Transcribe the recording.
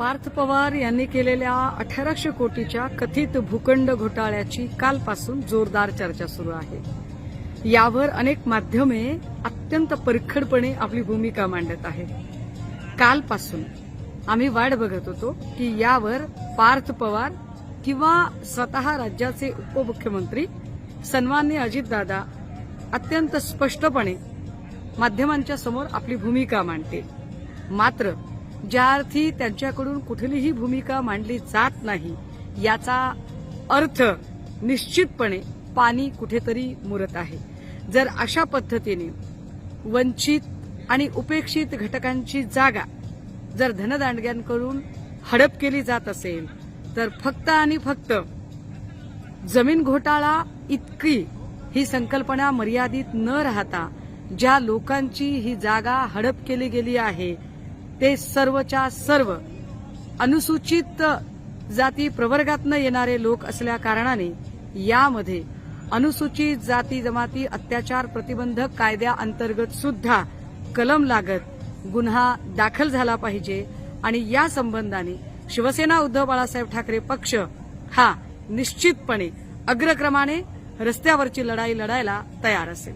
पार्थ पवार यांनी केलेल्या अठराशे कोटीच्या कथित भूखंड घोटाळ्याची कालपासून जोरदार चर्चा सुरू आहे. यावर अनेक माध्यमे अत्यंत परखडपणे आपली भूमिका मांडत आहेत. कालपासून आम्ही वाट बघत होतो की यावर पार्थ पवार किंवा स्वतः राज्याचे उपमुख्यमंत्री सन्मान्य अजितदादा अत्यंत स्पष्टपणे माध्यमांच्या समोर आपली भूमिका मांडतील. मात्र ज्या अर्थी त्यांच्याकडून कुठलीही भूमिका मांडली जात नाही याचा अर्थ निश्चितपणे पाणी कुठेतरी मुरत आहे. जर अशा पद्धतीने वंचित आणि उपेक्षित घटकांची जागा जर धनदांडग्यांकडून हडप केली जात असेल तर फक्त आणि फक्त जमीन घोटाळा इतकी ही संकल्पना मर्यादित न राहता ज्या लोकांची ही जागा हडप केली गेली आहे ते सर्वच्या सर्व अनुसूचित जाती प्रवर्गातनं येणारे लोक असल्या कारणाने यामध्ये अनुसूचित जाती जमाती अत्याचार प्रतिबंधक कायद्याअंतर्गत सुद्धा कलम लागत गुन्हा दाखल झाला पाहिजे. आणि या संबंधाने शिवसेना उद्धव बाळासाहेब ठाकरे पक्ष हा निश्चितपणे अग्रक्रमाने रस्त्यावरची लढाई लढायला तयार असेल.